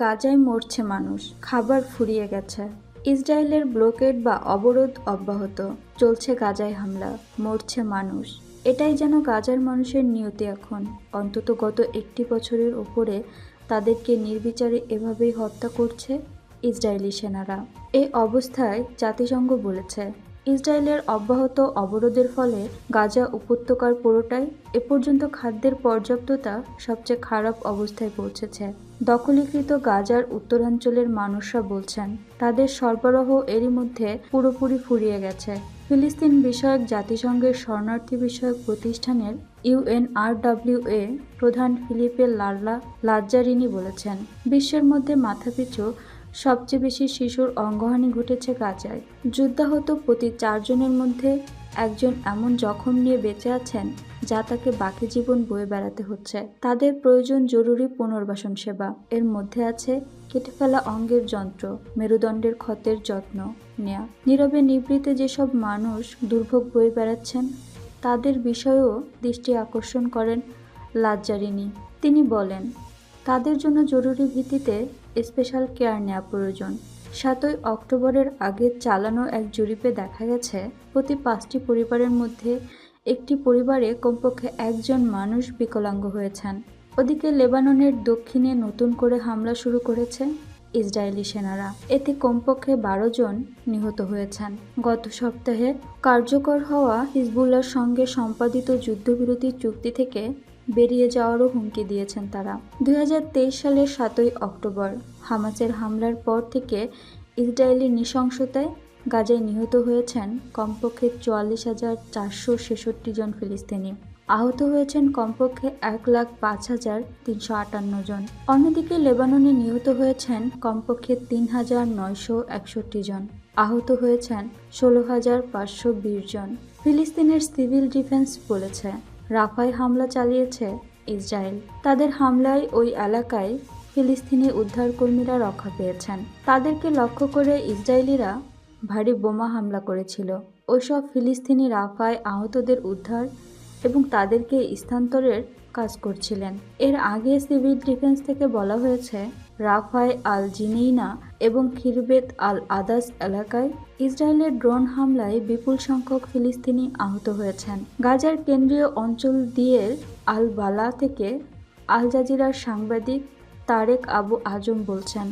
গাজায় মরছে মানুষ, খাবার ফুরিয়ে গেছে। ইসরায়েলের ব্লকেড বা অবরোধ অব্যাহত, চলছে গাজায় হামলা, মরছে মানুষ। এটাই যেন গাজার মানুষের নিয়তি এখন। অন্তত গত একটি বছরের ওপরে তাদেরকে নির্বিচারে এভাবেই হত্যা করছে ইসরায়েলি সেনারা। এই অবস্থায় জাতিসংঘ বলেছে ইসরায়েলের অব্যাহত অবরোধের ফলে গাজা উপত্যকার পুরোটাই এ পর্যন্ত খাদ্যের পর্যাপ্ততা সবচেয়ে খারাপ অবস্থায় পৌঁছেছে। দখলীকৃত গাজার উত্তরাঞ্চলের মানুষরা বলছেন, তাদের সরবরাহ এরই মধ্যে পুরোপুরি ফুরিয়ে গেছে। ফিলিস্তিন বিষয়ক জাতিসংঘের শরণার্থী বিষয়ক প্রতিষ্ঠানের ইউএনআরডব্লিউএ প্রধান ফিলিপে লাল্লা লাজ্জারিনি বলেছেন, বিশ্বের মধ্যে মাথাপিছু সবচেয়ে বেশি শিশুর অঙ্গহানি ঘটেছে গাজায় যুদ্ধাহত প্রতি চারজনের মধ্যে একজন এমন জখম নিয়ে বেঁচে আছেন যা তাকে বাকি জীবন বয়ে বেড়াতে হচ্ছে। তাদের প্রয়োজন জরুরি পুনর্বাসন সেবা। এর মধ্যে আছে কেটে ফেলা অঙ্গের যন্ত্র, মেরুদণ্ডের ক্ষতের যত্ন নেয়া। নীরবে নিবৃতে যেসব মানুষ দুর্ভোগ বয়ে বেড়াচ্ছেন, তাদের বিষয়েও দৃষ্টি আকর্ষণ করেন লাজ্জারিনী। তিনি বলেন, তাদের জন্য জরুরি ভিত্তিতে স্পেশাল কেয়ার নেওয়া প্রয়োজন। সাতই অক্টোবরের আগে চালানো এক জরিপে দেখা গেছে, প্রতি পাঁচটি পরিবারের মধ্যে একটি পরিবারে কমপক্ষে একজন মানুষ বিকলাঙ্গ হয়েছেন। ওদিকে লেবাননের দক্ষিণে নতুন করে হামলা শুরু করেছে ইসরায়েলি সেনারা। এতে কমপক্ষে বারো জন নিহত হয়েছেন। গত সপ্তাহে কার্যকর হওয়া হিজবুল্লার সঙ্গে সম্পাদিত যুদ্ধবিরতি চুক্তি থেকে বেরিয়ে যাওয়ারও হুমকি দিয়েছেন তারা। দুই হাজার তেইশ সালের সাতই অক্টোবর হামাসের হামলার পর থেকে ইসরায়েলি নৃশংসতায় গাজায় নিহত হয়েছেন কমপক্ষে চুয়াল্লিশ হাজার চারশো ছেষট্টি জন ফিলিস্তিনি। আহত হয়েছেন কমপক্ষে এক লাখ পাঁচ হাজার তিনশো আটান্ন জন। অন্যদিকে লেবাননে নিহত হয়েছেন কমপক্ষে তিন হাজার নয়শো একষট্টি জন। আহত হয়েছেন ষোলো হাজার পাঁচশো বিশ জন। ফিলিস্তিনের সিভিল ডিফেন্স বলেছে। রাফায় হামলা চালিয়েছে ইসরায়েল। তাদের হামলায় ওই এলাকায় ফিলিস্তিনি উদ্ধারকর্মীরা রক্ষা পেয়েছেন। তাদেরকে লক্ষ্য করে ইসরায়েলিরা ভারী বোমা হামলা করেছিল। ওইসব ফিলিস্তিনি রাফায় আহতদের উদ্ধার এবং তাদেরকে স্থানান্তরের কাজ করছিলেন। এর আগে সিভিল ডিফেন্স থেকে বলা হয়েছে, রাফায় আল জিনেইনা এবং খিরবেত আল আদাস এলাকায় ইসরায়েলের ড্রোন হামলায় বিপুল সংখ্যক ফিলিস্তিনি আহত হয়েছেন। গাজার কেন্দ্রীয় অঞ্চল দিয়ে আল বালা থেকে আল জাজিরার সাংবাদিক তারেক আবু আজম বলছেন,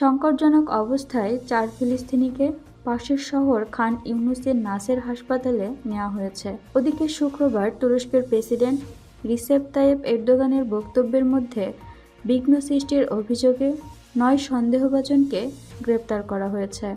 সংকটজনক অবস্থায় চার ফিলিস্তিনিকে পাশের শহর খান ইউনুসের নাসের হাসপাতালে নেওয়া হয়েছে। ওদিকে শুক্রবার তুরস্কের প্রেসিডেন্ট রিসেপ তাইয়েব এরদোগানের বক্তব্যের মধ্যে বিঘ্ন সৃষ্টির অভিযোগে নয় সন্দেহভাজনকে গ্রেপ্তার করা হয়েছে।